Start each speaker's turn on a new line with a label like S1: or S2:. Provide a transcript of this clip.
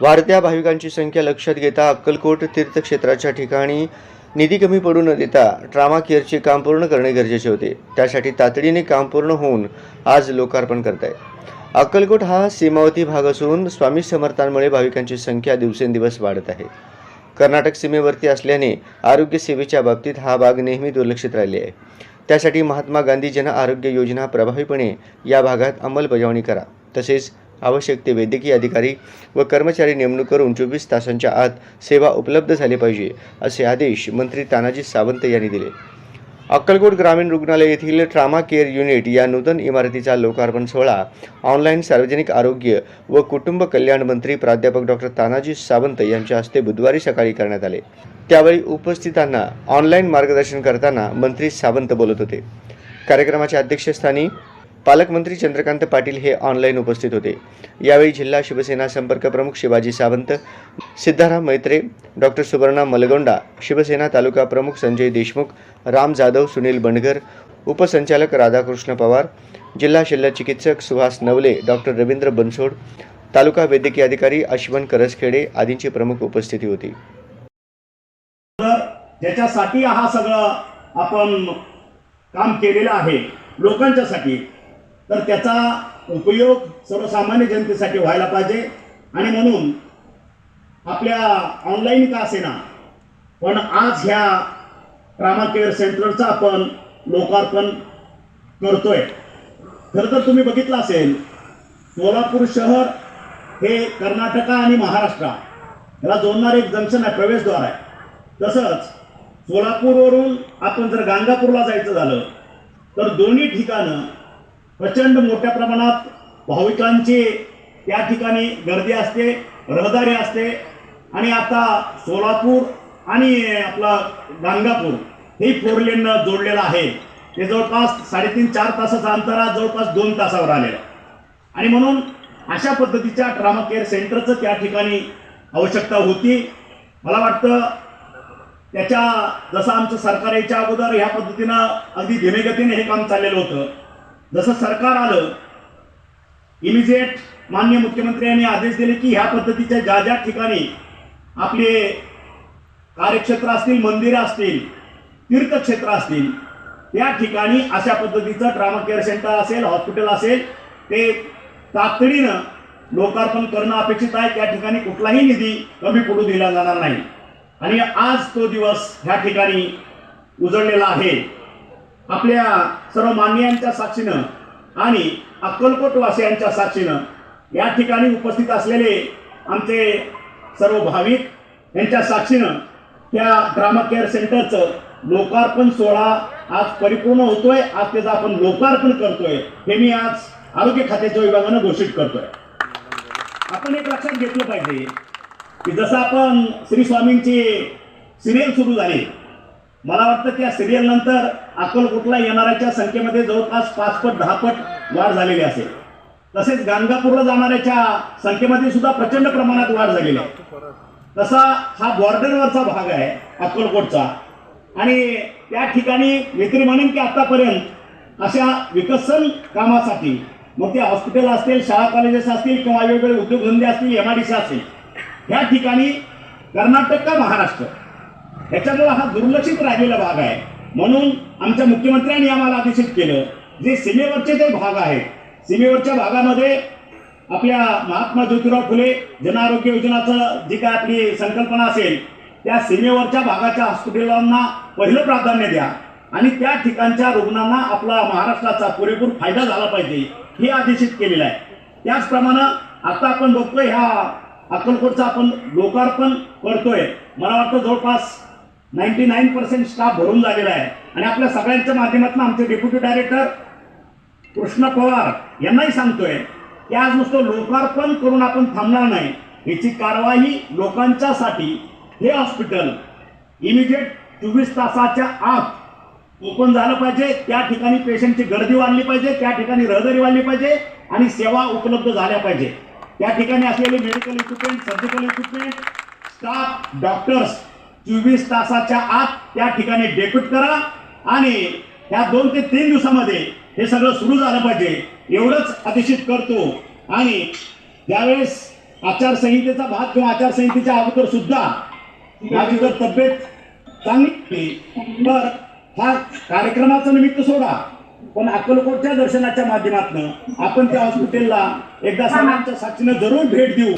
S1: वाढत्या भाविकांची संख्या लक्षात घेता अक्कलकोट तीर्थक्षेत्राच्या ठिकाणी निधी कमी पडू न देता ट्रामा केअरचे काम पूर्ण करणे गरजेचे होते. त्यासाठी तातडीने काम पूर्ण होऊन आज लोकार्पण करत आहे अक्कलकोट हा सीमावती भाग असून स्वामी समर्थांमुळे भाविकांची संख्या दिवसेंदिवस वाढत आहे. कर्नाटक सीमेवरती असल्याने आरोग्य सेवेच्या बाबतीत हा भाग नेहमी दुर्लक्षित राहिले आहे. त्यासाठी महात्मा गांधी जन आरोग्य योजना प्रभावीपणे या भागात अंमलबजावणी करा. तसेच आवश्यक ते वैद्यकीय अधिकारी व कर्मचारी नेमणूक करून चोवीस तासांच्या आत सेवा उपलब्ध झाली पाहिजे असे आदेश मंत्री तानाजी सावंत यांनी दिले. अक्कलकोट ग्रामीण रुग्णालय येथील ट्रामा केअर युनिट या नूतन इमारतीचा लोकार्पण सोहळा ऑनलाईन सार्वजनिक आरोग्य व कुटुंब कल्याण मंत्री प्राध्यापक डॉक्टर तानाजी सावंत यांच्या हस्ते बुधवारी सकाळी करण्यात आले. त्यावेळी उपस्थितांना ऑनलाईन मार्गदर्शन करताना मंत्री सावंत बोलत होते. कार्यक्रमाच्या अध्यक्षस्थानी पालकमंत्री चंद्रकांत पाटील हे ऑनलाईन उपस्थित होते. यावेळी जिल्हा शिवसेना संपर्क प्रमुख शिवाजी सावंत सिद्धाराम मैत्रे डॉक्टर सुवर्णा मलगोंडा शिवसेना तालुका प्रमुख संजय देशमुख राम जाधव सुनील बंडगर उपसंचालक राधाकृष्ण पवार जिल्हा शल्य चिकित्सक सुहास नवले डॉक्टर रवींद्र बनसोड तालुका वैद्यकीय अधिकारी अश्वन करसखेडे आदींची प्रमुख उपस्थिती होती.
S2: ज्याच्यासाठी हा सगळं आपण काम केलेलं आहे लोकांच्यासाठी तर त्याचा उपयोग सर्वसामान्य जनतेसाठी व्हायला पाहिजे. आणि म्हणून आपल्या ऑनलाईन का असेना पण आज ह्या ट्रामा केअर सेंटरचं आपण लोकार्पण करतोय. खरं तर तुम्ही बघितलं असेल सोलापूर शहर हे कर्नाटका आणि महाराष्ट्र याला जोडणारे एक जंक्शन आहे प्रवेशद्वार आहे. तसंच सोलापूरवरून आपण जर गाणगापूरला जायचं झालं तर दोन्ही ठिकाणं प्रचंड मोठ्या प्रमाणात भाविकांची त्या ठिकाणी गर्दी असते रहदारी असते. आणि आता सोलापूर आणि आपला गाणगापूर हे फोर लेननं जोडलेलं आहे. ते जवळपास साडेतीन चार तासाचा अंतर आज जवळपास दोन तासावर आलेलं आणि म्हणून अशा पद्धतीच्या ट्रामा केअर सेंटरचं त्या ठिकाणी आवश्यकता होती. मला वाटतं त्याच्या जसं आमचं सरकार याच्या अगोदर ह्या पद्धतीनं अगदी धीमेगतीने हे काम चाललेलं होतं जसं सरकार आलं इमिजिएट माननीय मुख्यमंत्री यांनी आदेश दिले की ह्या पद्धतीच्या ज्या ज्या ठिकाणी आपले कार्यक्षेत्र असतील मंदिरं असतील तीर्थक्षेत्र असतील त्या ठिकाणी अशा पद्धतीचं ट्रामा केअर सेंटर असेल हॉस्पिटल असेल ते तातडीनं लोकार्पण करणं अपेक्षित आहे. त्या ठिकाणी कुठलाही निधी कमी पडू दिला जाणार नाही. आणि आज तो दिवस ह्या ठिकाणी उजळलेला आहे. आपल्या सर्व मान्यांच्या साक्षीनं आणि अक्कलकोटवासियांच्या साक्षीनं या ठिकाणी उपस्थित असलेले आमचे सर्व भाविक यांच्या साक्षीनं त्या ड्रामा केअर सेंटरचं लोकार्पण सोहळा आज परिपूर्ण होतोय. आज त्याचं आपण लोकार्पण करतोय. हे मी आज आरोग्य खात्याच्या विभागानं घोषित करतोय. आपण एक लक्षात घेतलं पाहिजे की जसं आपण श्री स्वामींची सिरियल सुरू झाली मला वाटतं त्या सिरियल नंतर अकोलकोटला येणाऱ्याच्या संख्येमध्ये जवळपास पाच पट दहा पट वाढ झालेली असेल. तसेच गाणगापूरला जाणाऱ्याच्या संख्येमध्ये सुद्धा प्रचंड प्रमाणात वाढ झालेली आहे. तसा हा बॉर्डरवरचा भाग आहे अक्कलकोटचा. आणि त्या ठिकाणी विक्री म्हणेन की आतापर्यंत अशा विकसन कामासाठी मग ते हॉस्पिटल असतील शाळा कॉलेजेस असतील किंवा वेगवेगळे उद्योगधंदे असतील एम आय डी सी असतील ह्या ठिकाणी कर्नाटक का महाराष्ट्र? ह्याच्यामुळे हा दुर्लक्षित राहिलेला भाग आहे. म्हणून आमच्या मुख्यमंत्र्यांनी आम्हाला आदेशित केलं. जे सीमेवरचे जे भाग आहेत. सीमेवरच्या भागामध्ये आपल्या महात्मा ज्योतिराव फुले जनआरोग्य योजनाचं जी काय आपली संकल्पना असेल त्या सीमेवरच्या भागाच्या हॉस्पिटलांना पहिलं प्राधान्य द्या. आणि त्या ठिकाणच्या रुग्णांना आपला महाराष्ट्राचा पुरेपूर फायदा झाला पाहिजे हे आदेशित केलेलं आहे. त्याचप्रमाणे आता आपण बघतोय ह्या अक्कलकोटचं आपण लोकार्पण करतोय. मला वाटतं जवळपास नाईन्टी नाईन पर्सेंट स्टाफ भरून झालेला आहे. आणि आपल्या सगळ्यांच्या माध्यमातून आमचे डेप्युटी डायरेक्टर कृष्ण पवार यांनाही सांगतोय की आज नुसतं लोकार्पण करून आपण थांबणार नाही. याची कारवाई लोकांच्यासाठी हे हॉस्पिटल इमिजिएट चोवीस तासाच्या आत ओपन झालं पाहिजे. त्या ठिकाणी पेशंटची गर्दी वाढली पाहिजे त्या ठिकाणी रहदारी वाढली पाहिजे आणि सेवा उपलब्ध झाल्या पाहिजे. त्या ठिकाणी असलेले medical equipment surgical equipment staff doctors चोवीस तासाच्या आत त्या ठिकाणी डेप्यूट करा आणि ह्या दोन ते तीन दिवसामध्ये हे सगळं सुरू झालं पाहिजे. एवढंच अतिशित करतो. आणि त्यावेळेस आचारसंहितेचा भाग किंवा आचारसंहितेच्या अगोदर सुद्धा माझी जर तब्येत चांगली तर हा कार्यक्रमाचं निमित्त सोडा. पण अक्कलकोटच्या दर्शनाच्या माध्यमातून आपण त्या हॉस्पिटलला एकदा सर्वांच्या साक्षीनं जरूर भेट देऊ.